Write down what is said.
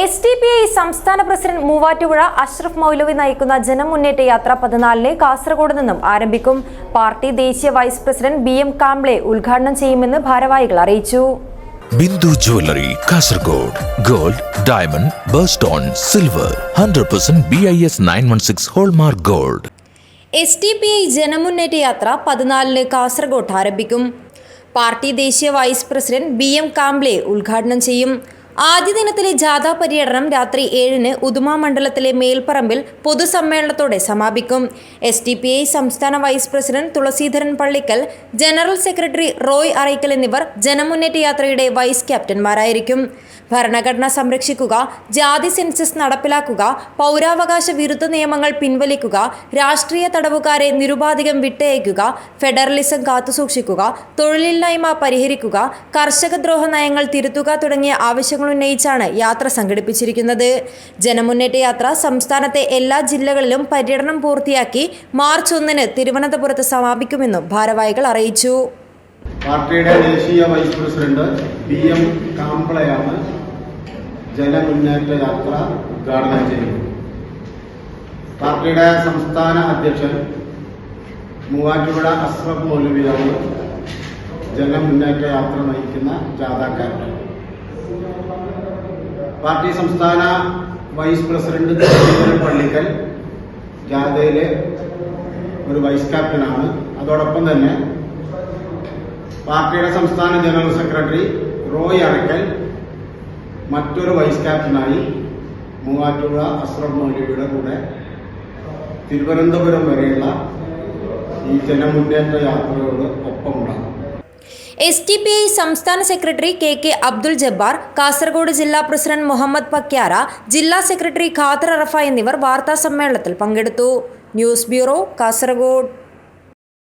S D P I സംസ്ഥാന president Muvattupuzha Ashraf Moulavi നയിക്കുന്ന ജനമുന്നേറ്റ യാത്ര പതിനാലിന് കാസർഗോഡ് നിന്നും ആരംഭിക്കും. പാർട്ടി ദേശീയ vice president B M Kamble ഉദ്ഘാടനം ചെയ്യുമെന്ന് ഭാരവാഹികൾ അറിയിച്ചു. Bindu jewellery Kasaragod. Gold diamond birthstone silver. Hundred percent B I S nine one six hallmark gold. S D P I ജനമുന്നേറ്റ യാത്ര പതിനാലിന് കാസർഗോഡ് ആരംഭിക്കും. പാർട്ടി ദേശീയ vice president B M Kamble ഉദ്ഘാടനം ചെയ്യും. ആദ്യ ദിനത്തിലെ ജാഥാ പര്യടനം രാത്രി ഏഴിന് ഉദുമ മണ്ഡലത്തിലെ മേൽപ്പറമ്പിൽ പൊതുസമ്മേളനത്തോടെ സമാപിക്കും. എസ് ഡി പി ഐ സംസ്ഥാന vice president Thulaseedharan Pallikkal general secretary Roy Arakkal എന്നിവർ ജനമുന്നേറ്റ യാത്രയുടെ വൈസ് ക്യാപ്റ്റന്മാരായിരിക്കും. ഭരണഘടന സംരക്ഷിക്കുക ജാതി സെൻസസ് നടപ്പിലാക്കുക പൗരാവകാശ വിരുദ്ധ നിയമങ്ങൾ പിൻവലിക്കുക രാഷ്ട്രീയ തടവുകാരെ നിരുപാധികം വിട്ടയക്കുക ഫെഡറലിസം കാത്തുസൂക്ഷിക്കുക തൊഴിലില്ലായ്മ പരിഹരിക്കുക കർഷകദ്രോഹ നയങ്ങൾ തിരുത്തുക തുടങ്ങിയ ആവശ്യങ്ങൾ ഉന്നയിച്ചാണ് യാത്ര സംഘടിപ്പിച്ചിരിക്കുന്നത്. ജനമുന്നേറ്റ യാത്ര സംസ്ഥാനത്തെ എല്ലാ ജില്ലകളിലും പര്യടനം പൂർത്തിയാക്കി മാർച്ച് ഒന്നിന് തിരുവനന്തപുരത്ത് സമാപിക്കുമെന്നും ഭാരവാഹികൾ അറിയിച്ചു. പാർട്ടിയുടെ ദേശീയ വൈസ് പ്രസിഡന്റ് പി എം കാംപ്ലയാണ് ജനമുന്നേറ്റ യാത്ര ഉദ്ഘാടനം പാർട്ടിയുടെ സംസ്ഥാന അധ്യക്ഷൻ മൂവാറ്റുപുഴ അസ്രഫ് മൗലവിയാണ് ജനമുന്നേറ്റ യാത്ര നയിക്കുന്ന ജാഥാക്കാരൻ. പാർട്ടി സംസ്ഥാന വൈസ് പ്രസിഡന്റ് പള്ളിക്കൽ ജാഥയിലെ ഒരു വൈസ് ക്യാപ്റ്റനാണ്. അതോടൊപ്പം തന്നെ പാർട്ടിയുടെ സംസ്ഥാന ജനറൽ സെക്രട്ടറി റോയ് അറക്കൽ മറ്റൊരു വൈസ് ക്യാപ്റ്റനായി മൂവാറ്റുപുഴ അസ്രഫ് മൗലവിയുടെ കൂടെ തിരുവനന്തപുരം വരെയുള്ള ഈ ജനമുന്നേറ്റ യാത്രയോട് എസ് ടി പി ഐ സംസ്ഥാന secretary K K Abdul Jabbar Kasaragod ജില്ലാ പ്രസിഡന്റ് മുഹമ്മദ് പക്യാറ ജില്ലാ സെക്രട്ടറി ഖാദർ അറഫ എന്നിവർ വാർത്താ സമ്മേളനത്തിൽ പങ്കെടുത്തു. News bureau Kasaragod.